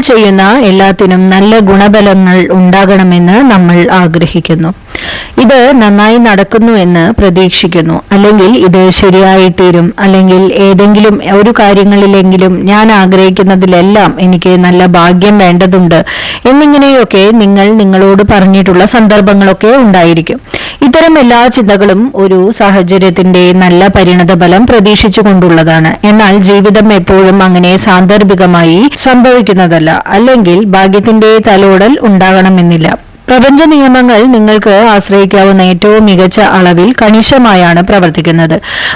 ചെയ്യുന്ന എല്ലാത്തിനും നല്ല ഗുണബലങ്ങൾ ഉണ്ടാകണമെന്ന് നമ്മൾ ആഗ്രഹിക്കുന്നു. ഇത് നന്നായി നടക്കുന്നു എന്ന് പ്രതീക്ഷിക്കുന്നു. അല്ലെങ്കിൽ ഇത് ശരിയായി തീരും അല്ലെങ്കിൽ ഏതെങ്കിലും ഒരു കാര്യങ്ങളിലെങ്കിലും ഞാൻ ആഗ്രഹിക്കുന്നതിലെല്ലാം എനിക്ക് നല്ല ഭാഗ്യം വേണ്ടതുണ്ട് എന്നിങ്ങനെയൊക്കെ നിങ്ങൾ നിങ്ങളോട് പറഞ്ഞിട്ടുള്ള സന്ദർഭങ്ങളൊക്കെ ഉണ്ടായിരിക്കും. ഇത്തരം എല്ലാ ചിന്തകളും ഒരു സാഹചര്യത്തിന്റെ നല്ല പരിണത ഫലം പ്രതീക്ഷിച്ചുകൊണ്ടുള്ളതാണ്. എന്നാൽ ജീവിതം എപ്പോഴും അങ്ങനെ സാന്ദർഭികമായി സംഭവിക്കുന്നതല്ല. അല്ലെങ്കിൽ ഭാഗ്യത്തിന്റെ തലോടൽ ഉണ്ടാകണമെന്നില്ല. പ്രപഞ്ച നിയമങ്ങൾ നിങ്ങൾക്ക് ആശ്രയിക്കാവുന്ന ഏറ്റവും മികച്ച അളവിൽ കണിശമായാണ് പ്രവർത്തിക്കുന്നത്.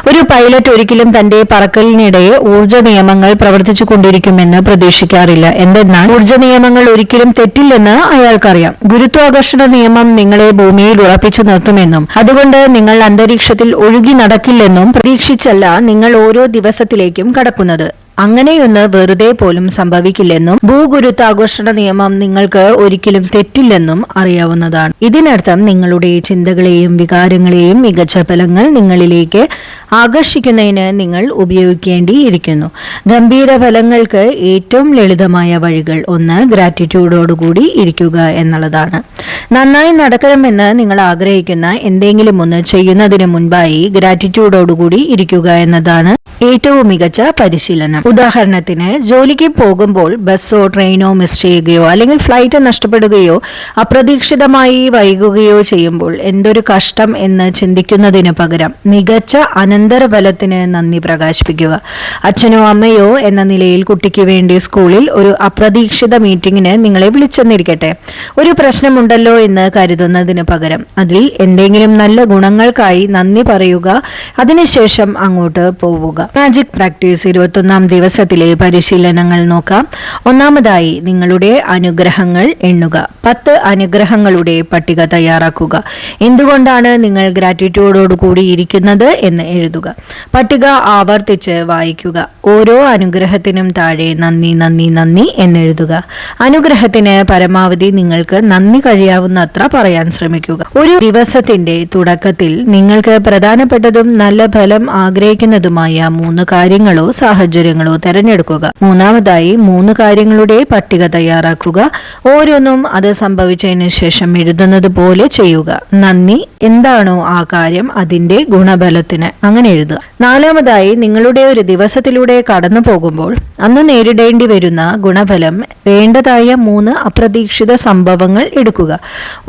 ഒരു പൈലറ്റ് ഒരിക്കലും തന്റെ പറക്കലിനിടെ ഊർജ നിയമങ്ങൾ പ്രവർത്തിച്ചു കൊണ്ടിരിക്കുമെന്ന് പ്രതീക്ഷിക്കാറില്ല. എന്തെന്നാൽ ഊർജ നിയമങ്ങൾ ഒരിക്കലും തെറ്റില്ലെന്ന് അയാൾക്കറിയാം. ഗുരുത്വാകർഷണ നിയമം നിങ്ങളെ ഭൂമിയിൽ ഉറപ്പിച്ചു നിർത്തുമെന്നും അതുകൊണ്ട് നിങ്ങൾ അന്തരീക്ഷത്തിൽ ഒഴുകി നടക്കില്ലെന്നും പ്രതീക്ഷിച്ചല്ല നിങ്ങൾ ഓരോ ദിവസത്തിലേക്കും കടക്കുന്നത്. അങ്ങനെയൊന്ന് വെറുതെ പോലും സംഭവിക്കില്ലെന്നും ഭൂഗുരുത്വാകർഷണ നിയമം നിങ്ങൾക്ക് ഒരിക്കലും തെറ്റില്ലെന്നും അറിയാവുന്നതാണ്. ഇതിനർത്ഥം നിങ്ങളുടെ ചിന്തകളെയും വികാരങ്ങളെയും മികച്ച ഫലങ്ങൾ നിങ്ങളിലേക്ക് ആകർഷിക്കുന്നതിന് നിങ്ങൾ ഉപയോഗിക്കേണ്ടിയിരിക്കുന്നു. ഗംഭീര ഫലങ്ങൾക്ക് ഏറ്റവും ലളിതമായ വഴികൾ ഒന്ന് ഗ്രാറ്റിറ്റ്യൂഡോടുകൂടി ഇരിക്കുക എന്നുള്ളതാണ്. നന്നായി നടക്കണമെന്ന് നിങ്ങൾ ആഗ്രഹിക്കുന്ന എന്തെങ്കിലും ഒന്ന് ചെയ്യുന്നതിന് മുൻപായി ഗ്രാറ്റിറ്റ്യൂഡോടുകൂടി ഇരിക്കുക എന്നതാണ് ഏറ്റവും മികച്ച പരിശീലനം. ഉദാഹരണത്തിന് ജോലിക്ക് പോകുമ്പോൾ ബസ്സോ ട്രെയിനോ മിസ് ചെയ്യുകയോ അല്ലെങ്കിൽ ഫ്ലൈറ്റ് നഷ്ടപ്പെടുകയോ അപ്രതീക്ഷിതമായി വൈകുകയോ ചെയ്യുമ്പോൾ എന്തൊരു കഷ്ടം എന്ന് ചിന്തിക്കുന്നതിന് പകരം മികച്ച അനന്തരഫലത്തിന് നന്ദി പ്രകാശിപ്പിക്കുക. അച്ഛനോ അമ്മയോ എന്ന നിലയിൽ കുട്ടിക്ക് വേണ്ടി സ്കൂളിൽ ഒരു അപ്രതീക്ഷിത മീറ്റിംഗിന് നിങ്ങളെ വിളിച്ചെന്നിരിക്കട്ടെ. ഒരു പ്രശ്നമുണ്ടല്ലോ എന്ന് കരുതുന്നതിന് പകരം അതിൽ എന്തെങ്കിലും നല്ല ഗുണങ്ങൾക്കായി നന്ദി പറയുക. അതിനുശേഷം അങ്ങോട്ട് പോവുക. മാജിക് പ്രാക്ടീസ് ഇരുപത്തൊന്നാം ദിവസത്തിലെ പരിശീലനങ്ങൾ നോക്കാം. ഒന്നാമതായി നിങ്ങളുടെ അനുഗ്രഹങ്ങൾ എണ്ണുക. പത്ത് അനുഗ്രഹങ്ങളുടെ പട്ടിക തയ്യാറാക്കുക. എന്തുകൊണ്ടാണ് നിങ്ങൾ ഗ്രാറ്റിറ്റ്യൂഡോട് കൂടി ഇരിക്കുന്നത് എന്ന് എഴുതുക. പട്ടിക ആവർത്തിച്ച് വായിക്കുക. ഓരോ അനുഗ്രഹത്തിനും താഴെ നന്ദി നന്ദി നന്ദി എന്നെഴുതുക അനുഗ്രഹത്തിന് പരമാവധി നിങ്ങൾക്ക് നന്ദി കഴിയാവുന്നത്ര പറയാൻ ശ്രമിക്കുക. ഒരു ദിവസത്തിന്റെ തുടക്കത്തിൽ നിങ്ങൾക്ക് പ്രധാനപ്പെട്ടതും നല്ല ഫലം ആഗ്രഹിക്കുന്നതുമായ മൂന്ന് കാര്യങ്ങളോ സാഹചര്യങ്ങളോ തിരഞ്ഞെടുക്കുക. മൂന്നാമതായി മൂന്ന് കാര്യങ്ങളുടെ പട്ടിക തയ്യാറാക്കുക. ഓരോന്നും അത് സംഭവിച്ചതിന് ശേഷം എഴുതുന്നത് പോലെ ചെയ്യുക. നന്ദി. എന്താണോ ആ കാര്യം അതിന്റെ ഗുണബലത്തിന്. അങ്ങനെ എഴുതുക. നാലാമതായി നിങ്ങളുടെ ഒരു ദിവസത്തിലൂടെ കടന്നു പോകുമ്പോൾ അന്ന് നേരിടേണ്ടി വരുന്ന ഗുണഫലം വേണ്ടതായ മൂന്ന് അപ്രതീക്ഷിത സംഭവങ്ങൾ എടുക്കുക.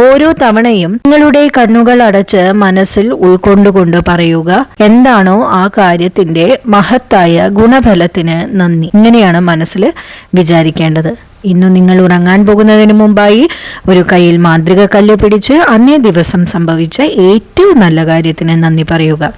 ഓരോ തവണയും നിങ്ങളുടെ കണ്ണുകൾ അടച്ച് മനസ്സിൽ ഉൾക്കൊണ്ടുകൊണ്ട് പറയുക എന്താണോ ആ കാര്യത്തിന്റെ മഹത്തായ ഗുണഫലത്തിന് നന്ദി. ഇങ്ങനെയാണ് മനസ്സിൽ വിചാരിക്കേണ്ടത്. ഇന്നു നിങ്ങൾ ഉറങ്ങാൻ പോകുന്നതിന് മുമ്പായി ഒരു കയ്യിൽ മാന്ത്രിക കല്ല് പിടിച്ച് അന്നേ ദിവസം സംഭവിച്ച ഏറ്റവും നല്ല കാര്യത്തിന് നന്ദി പറയുക.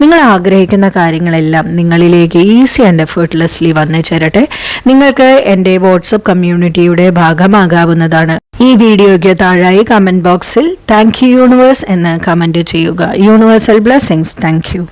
നിങ്ങൾ ആഗ്രഹിക്കുന്ന കാര്യങ്ങളെല്ലാം നിങ്ങളിലേക്ക് ഈസി ആൻഡ് എഫേർട്ട്ലെസ്ലി വന്നു ചേരട്ടെ. നിങ്ങൾക്ക് എന്റെ വാട്സപ്പ് കമ്മ്യൂണിറ്റിയുടെ ഭാഗമാകാവുന്നതാണ്. ഈ വീഡിയോയ്ക്ക് താഴായി കമന്റ് ബോക്സിൽ താങ്ക് യു യൂണിവേഴ്സ് എന്ന് കമന്റ് ചെയ്യുക. Universal blessings thank you